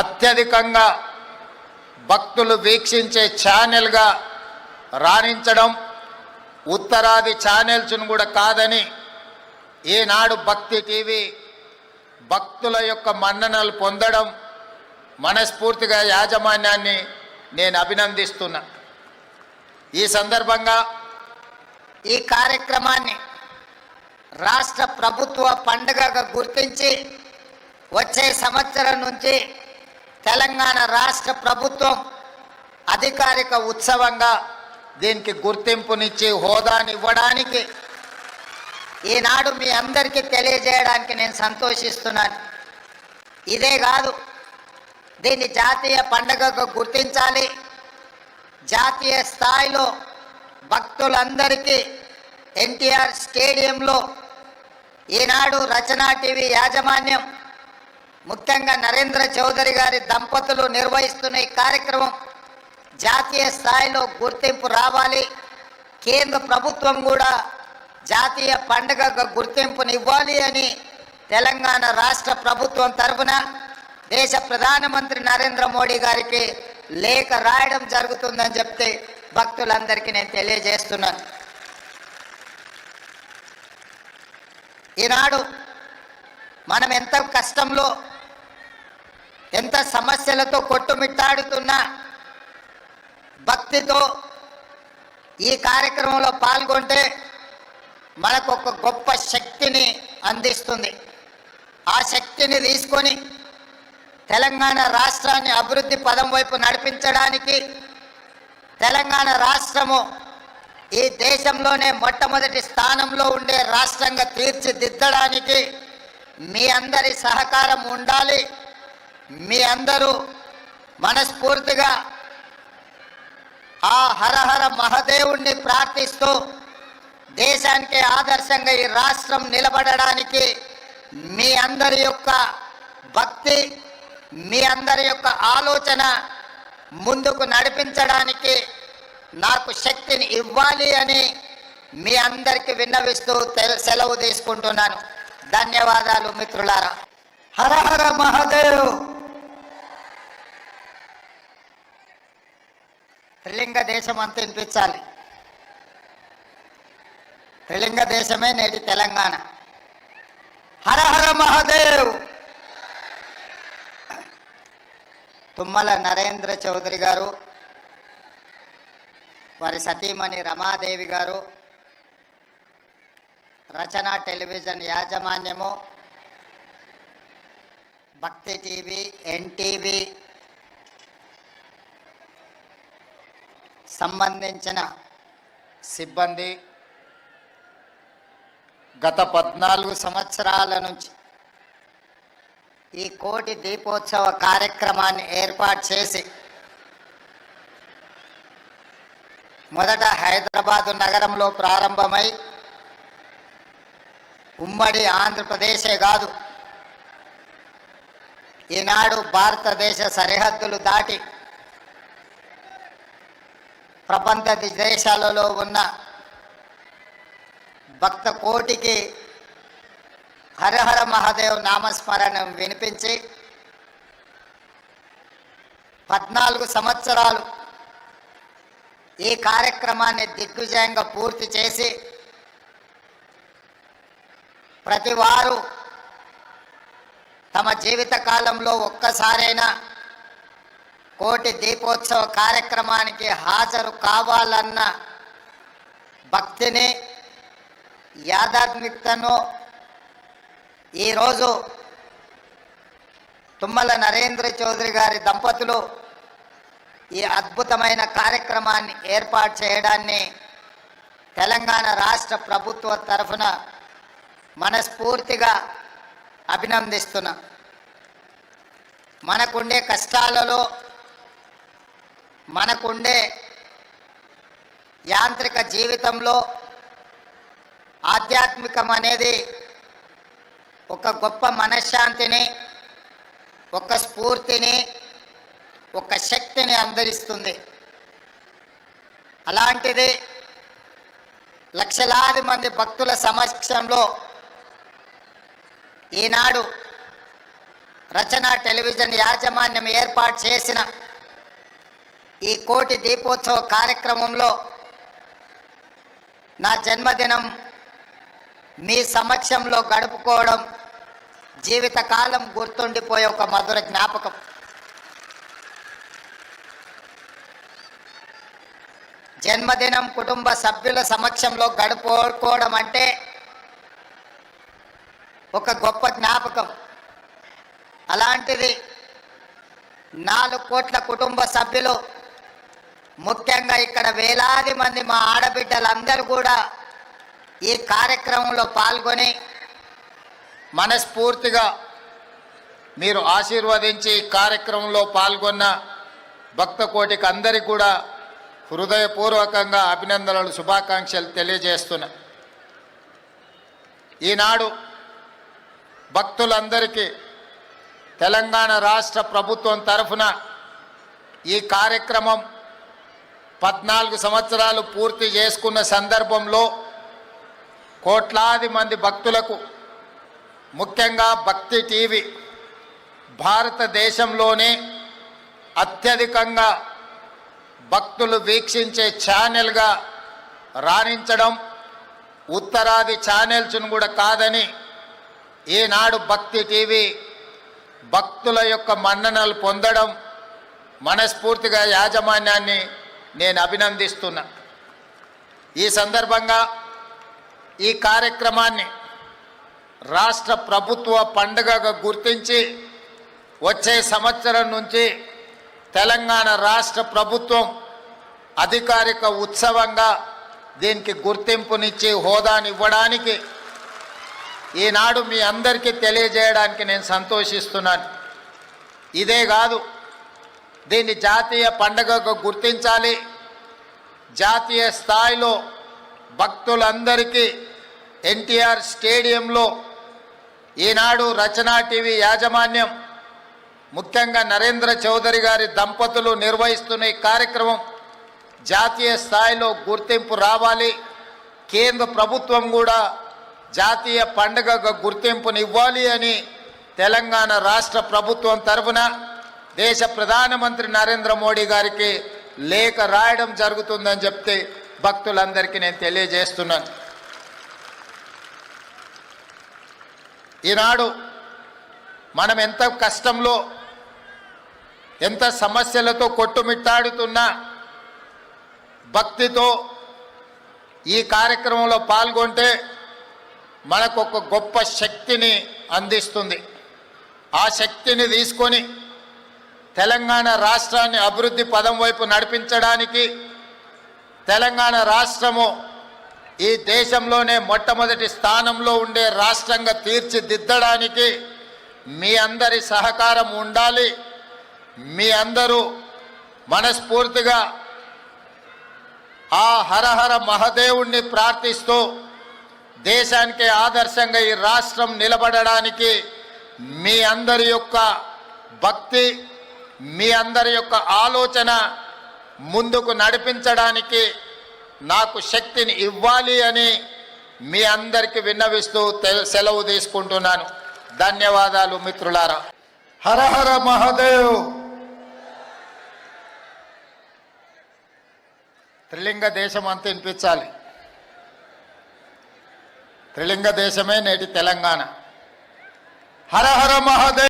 అత్యధికంగా భక్తులు వీక్షించే ఛానల్గా రాణించడం ఉత్తరాది ఛానల్స్ను కూడా కాదని ఈనాడు భక్తి టీవీ భక్తుల యొక్క మన్ననలు పొందడం మనస్ఫూర్తిగా యాజమాన్యాన్ని నేను అభినందిస్తున్నా. ఈ సందర్భంగా ఈ కార్యక్రమాన్ని రాష్ట్ర ప్రభుత్వ పండుగగా గుర్తించి వచ్చే సంవత్సరం నుంచి తెలంగాణ రాష్ట్ర ప్రభుత్వం అధికారిక ఉత్సవంగా దీనికి గుర్తింపునిచ్చి హోదాని ఇవ్వడానికి ఈనాడు మీ అందరికీ తెలియజేయడానికి నేను సంతోషిస్తున్నాను. ఇదే కాదు దీన్ని జాతీయ పండుగకు గుర్తించాలి. జాతీయ స్థాయిలో భక్తులందరికీ ఎన్టీఆర్ స్టేడియంలో ఈనాడు రచనా టీవీ యాజమాన్యం ముఖ్యంగా నరేంద్ర చౌదరి గారి దంపతులు నిర్వహిస్తున్న ఈ కార్యక్రమం జాతీయ స్థాయిలో గుర్తింపు రావాలి. కేంద్ర ప్రభుత్వం కూడా జాతీయ పండుగ గుర్తింపునివ్వాలి అని తెలంగాణ రాష్ట్ర ప్రభుత్వం తరఫున దేశ ప్రధానమంత్రి నరేంద్ర మోడీ గారికి లేఖ రాయడం జరుగుతుందని చెప్తే భక్తులందరికీ నేను తెలియజేస్తున్నాను. ఈనాడు మనం ఎంత కష్టంలో ఎంత సమస్యలతో కొట్టుమిట్టాడుతున్నా భక్తితో ఈ కార్యక్రమంలో పాల్గొంటే మనకు ఒక గొప్ప శక్తిని అందిస్తుంది. ఆ శక్తిని తీసుకొని తెలంగాణ రాష్ట్రాన్ని అభివృద్ధి పదం వైపు నడిపించడానికి తెలంగాణ రాష్ట్రము ఈ దేశంలోనే మొట్టమొదటి స్థానంలో ఉండే రాష్ట్రంగా తీర్చిదిద్దడానికి మీ అందరి సహకారం ఉండాలి. మీ అందరూ మనస్ఫూర్తిగా ఆ హరహర మహదేవుణ్ణి ప్రార్థిస్తూ దేశానికి ఆదర్శంగా ఈ రాష్ట్రం నిలబడడానికి మీ అందరి యొక్క భక్తి మీ అందరి యొక్క ఆలోచన ముందుకు నడిపించడానికి నాకు శక్తిని ఇవ్వాలి అని మీ అందరికి విన్నవిస్తూ సెలవు తీసుకుంటున్నాను. ధన్యవాదాలు మిత్రులారా. హర హర మహాదేవ్! త్రిలింగ దేశం అంతా వినిపించాలి. త్రిలింగ దేశమే నేటి తెలంగాణ. హర హర మహాదేవ్! తుమ్మల నరేంద్ర చౌదరి గారు వారి సతీమణి రమాదేవి గారు రచన టెలివిజన్ యాజమాన్యము భక్తి టీవీ ఎన్టీవీ సంబంధించిన సిబ్బంది గత పద్నాలుగు సంవత్సరాల నుంచి ఈ కోటి దీపోత్సవ కార్యక్రమాన్ని ఏర్పాటు చేసి మొదట హైదరాబాదు నగరంలో ప్రారంభమై ఉమ్మడి ఆంధ్రప్రదేశే కాదు ఈనాడు భారతదేశ సరిహద్దులు దాటి ప్రపంచ దేశాలలో ఉన్న భక్త కోటికి హరహర మహాదేవ్ నామస్మరణం వినిపించి పద్నాలుగు సంవత్సరాలు ఈ కార్యక్రమాన్ని దిగ్విజయంగా పూర్తి చేసి ప్రతి వారు తమ జీవిత కాలంలో ఒక్కసారైనా కోటి దీపోత్సవ కార్యక్రమానికి హాజరు కావాలన్న భక్తిని యాదాత్మికతను ఈరోజు తుమ్మల నరేంద్ర చౌదరి గారి దంపతులు ఈ అద్భుతమైన కార్యక్రమాన్ని ఏర్పాటు చేయడాన్ని తెలంగాణ రాష్ట్ర ప్రభుత్వ తరఫున మనస్ఫూర్తిగా అభినందిస్తున్నా. మనకుండే కష్టాలలో మనకుండే యాంత్రిక జీవితంలో ఆధ్యాత్మికం అనేది ఒక గొప్ప మనశ్శాంతిని ఒక స్ఫూర్తిని ఒక శక్తిని అందరిస్తుంది. అలాంటిది లక్షలాది మంది భక్తుల సమక్షంలో ఈనాడు రచన టెలివిజన్ యాజమాన్యం ఏర్పాటు చేసిన ఈ కోటి దీపోత్సవ కార్యక్రమంలో నా జన్మదినం మీ సమక్షంలో గడుపుకోవడం జీవితకాలం గుర్తుండిపోయే ఒక మధుర జ్ఞాపకం. జన్మదినం కుటుంబ సభ్యుల సమక్షంలో గడుపుకోవడం అంటే ఒక గొప్ప జ్ఞాపకం. అలాంటిది నాలుగు కోట్ల కుటుంబ సభ్యులు ముఖ్యంగా ఇక్కడ వేలాది మంది మా ఆడబిడ్డలందరూ కూడా ఈ కార్యక్రమంలో పాల్గొని మనస్ఫూర్తిగా మీరు ఆశీర్వదించి ఈ కార్యక్రమంలో పాల్గొన్న భక్త కోటికి అందరికీ కూడా హృదయపూర్వకంగా అభినందనలు శుభాకాంక్షలు తెలియజేస్తున్నా. ఈనాడు భక్తులందరికీ తెలంగాణ రాష్ట్ర ప్రభుత్వం తరఫున ఈ కార్యక్రమం పద్నాలుగు సంవత్సరాలు పూర్తి చేసుకున్న సందర్భంలో కోట్లాది మంది భక్తులకు ముఖ్యంగా భక్తి టీవీ భారతదేశంలోనే అత్యధికంగా భక్తులు వీక్షించే ఛానల్గా రాణించడం ఉత్తరాది ఛానల్స్ను కూడా కాదని ఈనాడు భక్తి టీవీ భక్తుల యొక్క మన్ననలు పొందడం మనస్ఫూర్తిగా యాజమాన్యాన్ని నేను అభినందిస్తున్నా. ఈ సందర్భంగా ఈ కార్యక్రమాన్ని రాష్ట్ర ప్రభుత్వ పండుగగా గుర్తించి వచ్చే సంవత్సరం నుంచి తెలంగాణ రాష్ట్ర ప్రభుత్వం అధికారిక ఉత్సవంగా దీనికి గుర్తింపునిచ్చి హోదానివ్వడానికి ఈనాడు మీ అందరికీ తెలియజేయడానికి నేను సంతోషిస్తున్నాను. ఇదే కాదు దీన్ని జాతీయ పండుగగా గుర్తించాలి. జాతీయ స్థాయిలో భక్తులందరికీ ఎన్టీఆర్ స్టేడియంలో ఈనాడు రచనా టీవీ యాజమాన్యం ముఖ్యంగా నరేంద్ర చౌదరి గారి దంపతులు నిర్వహిస్తున్న ఈ కార్యక్రమం జాతీయ స్థాయిలో గుర్తింపు రావాలి. కేంద్ర ప్రభుత్వం కూడా జాతీయ పండుగగా గుర్తింపునివ్వాలి అని తెలంగాణ రాష్ట్ర ప్రభుత్వం తరఫున దేశ ప్రధానమంత్రి నరేంద్ర మోడీ గారికి లేఖ రాయడం జరుగుతుందని చెప్తే భక్తులందరికీ నేను తెలియజేస్తున్నాను. ఈనాడు మనం ఎంత కష్టంలో ఎంత సమస్యలతో కొట్టుమిట్టాడుతున్నా భక్తితో ఈ కార్యక్రమంలో పాల్గొంటే మనకు ఒక గొప్ప శక్తిని అందిస్తుంది. ఆ శక్తిని తీసుకొని తెలంగాణ రాష్ట్రాన్ని అభివృద్ధి పదం వైపు నడిపించడానికి తెలంగాణ రాష్ట్రము ఈ దేశంలోనే మొట్టమొదటి స్థానంలో ఉండే రాష్ట్రంగా తీర్చిదిద్దడానికి మీ అందరి సహకారం ఉండాలి. మీ అందరూ మనస్ఫూర్తిగా ఆ హరహర మహదేవుణ్ణి ప్రార్థిస్తూ దేశానికి ఆదర్శంగా ఈ రాష్ట్రం నిలబడడానికి మీ అందరి యొక్క భక్తి మీ అందరి యొక్క ఆలోచన ముందుకు నడిపించడానికి నాకు శక్తిని ఇవ్వాలి అని మీ అందరికి విన్నవిస్తూ సెలవు తీసుకుంటున్నాను. ధన్యవాదాలు మిత్రులారా. హర హర మహాదేవ్. త్రిలింగ దేశం అంతా వినిపించాలి. త్రిలింగ దేశమే నేటి తెలంగాణ. హర హర మహాదేవ్.